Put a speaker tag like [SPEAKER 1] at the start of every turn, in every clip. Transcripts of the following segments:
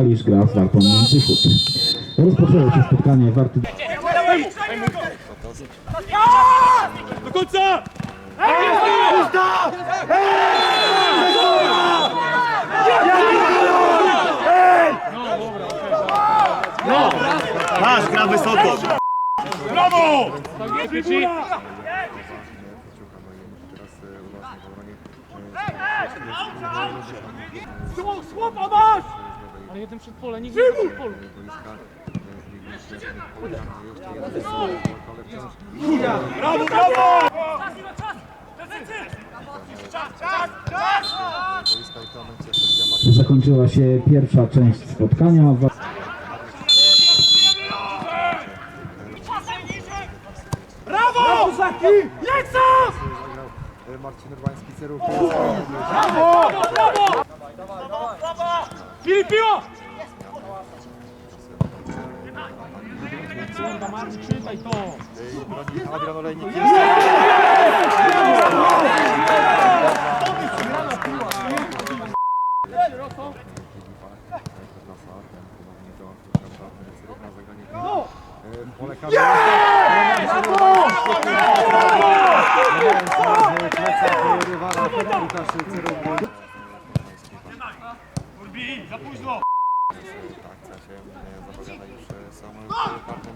[SPEAKER 1] Kalisz gra z Wartą Międzychód. Rozpoczęło się spotkanie Warty
[SPEAKER 2] Do końca!
[SPEAKER 3] Masz, gra wysoko.
[SPEAKER 2] Brawo! Chłopa masz!
[SPEAKER 4] Ale jeden przed pole, nikt nie przed polu.
[SPEAKER 2] Brawo, brawo!
[SPEAKER 1] Zakończyła się pierwsza część spotkania. Wa-
[SPEAKER 2] Brawo! Lecą!
[SPEAKER 5] Marcin Urbański, Cyrów.
[SPEAKER 2] Brawo! Brawo! Filip, piła!
[SPEAKER 4] Kurwa, Marcin, czytaj to.
[SPEAKER 5] Adrian Olejnik. Pole karne. Plecak rywala Łukasz Cyrów.
[SPEAKER 2] Urbi, za późno!
[SPEAKER 5] Akcja się e, zapowiada już e, samym kartą.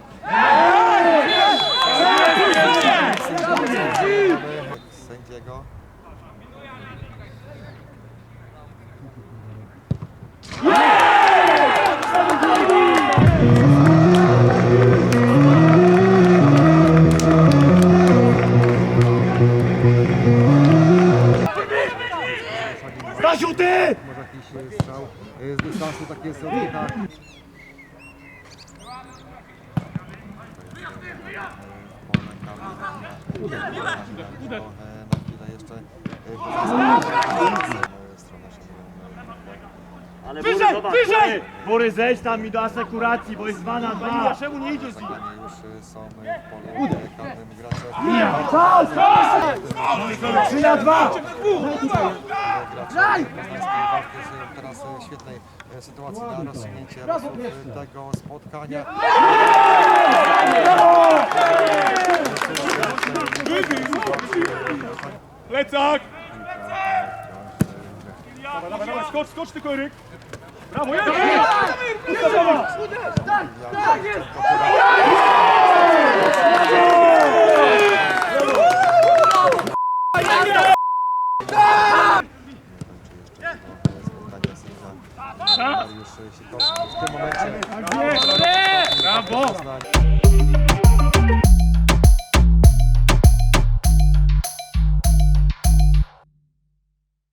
[SPEAKER 5] Sędziego.
[SPEAKER 2] Stasiu, ty!
[SPEAKER 5] Może jakiś e, strzał e, z dystansu, takie są na Na chwilę jeszcze
[SPEAKER 3] Ale
[SPEAKER 2] Wyżej,
[SPEAKER 3] Bury, zobacz,
[SPEAKER 2] wyżej!
[SPEAKER 3] Bury, zejdź tam mi do asekuracji, bo jest 2 na 2.
[SPEAKER 2] Czemu nie idziesz z nim?
[SPEAKER 5] Już e, są e, w polu e, karnym gracze.
[SPEAKER 3] 3 na 2.
[SPEAKER 5] Graj! Teraz e, świetnej e, sytuacji na rozsunięcie e, tego spotkania.
[SPEAKER 2] Plecak! Dawaj, dawaj, dawaj, skocz, skocz tylko Eryk! Brawo!
[SPEAKER 5] Spotkanie Mariusz Sikowski w tym momencie.
[SPEAKER 2] Brawo!